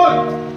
Foi!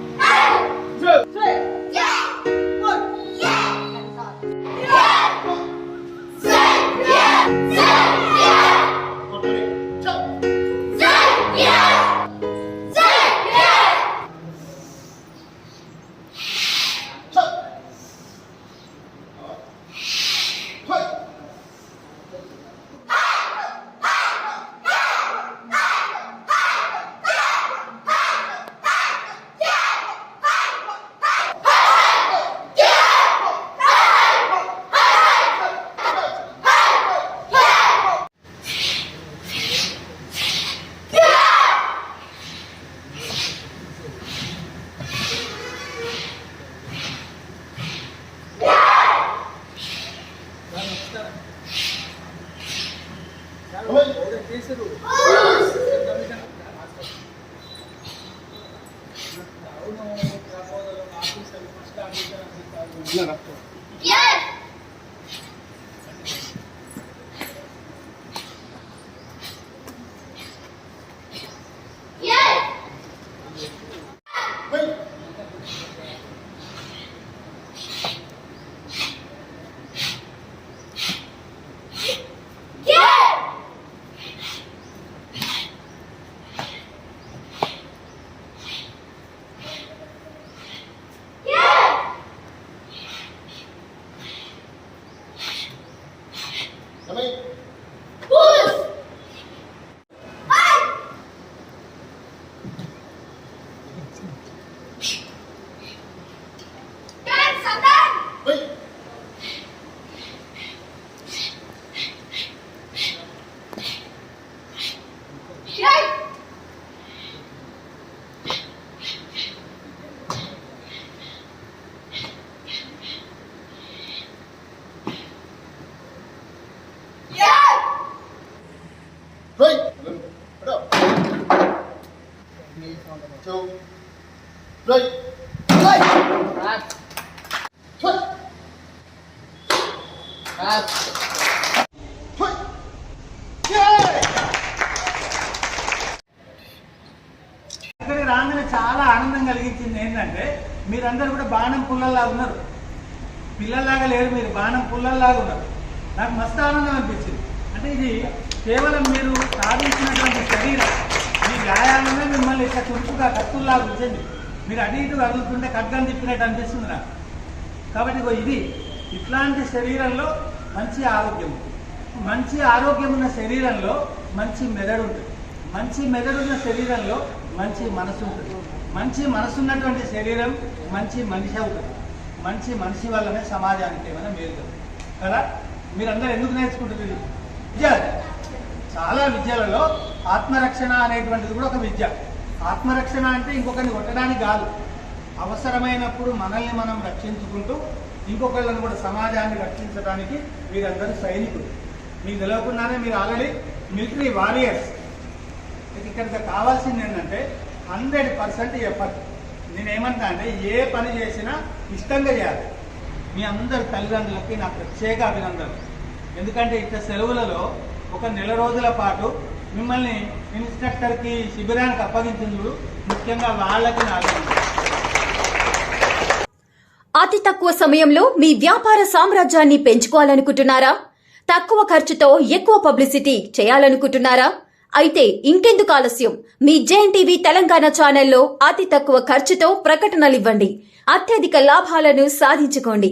చేశారు అవును I పోయి. ఇక్కడికి రాగానే చాలా ఆనందం కలిగించింది ఏంటంటే మీరందరూ కూడా బాణం పుల్లల్లాగా ఉన్నారు. పిల్లల్లాగా లేరు మీరు బాణం పుల్లల్లాగా ఉన్నారు. నాకు మస్తు ఆనందం అనిపించింది. అంటే ఇది కేవలం మీరు సాధించినటువంటి శరీరం. వ్యాయామమే మిమ్మల్ని ఇట్లా చురుకుగా కత్తుల్లాగా ఉంచండి మీరు అటు ఇటు కదులుతుంటే ఖడ్గం తిప్పినట్టు అనిపిస్తుంది నాకు కాబట్టి ఇది ఇట్లాంటి శరీరంలో మంచి ఆరోగ్యం. మంచి ఆరోగ్యం ఉన్న శరీరంలో మంచి మెదడు ఉంటుంది. మంచి మెదడు ఉన్న శరీరంలో మంచి మనసు ఉంటుంది. మంచి మనసు ఉన్నటువంటి శరీరం మంచి మనిషి అవుతుంది. మంచి మనిషి వల్లనే సమాజానికి ఏమైనా మేలు కదా? మీరందరూ ఎందుకు నేర్చుకుంటుంది విద్యార్థి చాలా విద్యలలో ఆత్మరక్షణ అనేటువంటిది కూడా ఒక విద్య. ఆత్మరక్షణ అంటే ఇంకొకరిని కొట్టడానికి కాదు. అవసరమైనప్పుడు మనల్ని మనం రక్షించుకుంటూ ఇంకొకళ్ళని కూడా సమాజాన్ని రక్షించడానికి మీరందరూ సైనికులు. మీకు తెలియకుండానే మీరు ఆల్రెడీ మిలిటరీ వారియర్స్. ఇక్కడ కావాల్సింది ఏంటంటే హండ్రెడ్ పర్సెంట్ ఎఫర్ట్. నేను అంటే ఏ పని చేసినా ఇష్టంగా చేయాలి. మీ అందరి తల్లిదండ్రులకి నా ప్రత్యేక అభినందనలు. ఎందుకంటే ఇట్లా సెలవులలో ఒక నెల రోజుల పాటు మిమ్మల్ని ఇన్స్ట్రక్టర్కి శిబిరానికి అప్పగించినప్పుడు ముఖ్యంగా వాళ్ళకి అతి తక్కువ సమయంలో మీ వ్యాపార సామ్రాజ్యాన్ని పెంచుకోవాలనుకుంటున్నారా? తక్కువ ఖర్చుతో ఎక్కువ పబ్లిసిటీ చేయాలనుకుంటున్నారా? అయితే ఇంకెందుకు ఆలస్యం. మీ జేఎన్ టీవీ తెలంగాణ ఛానల్లో అతి తక్కువ ఖర్చుతో ప్రకటనలివ్వండి. అత్యధిక లాభాలను సాధించుకోండి.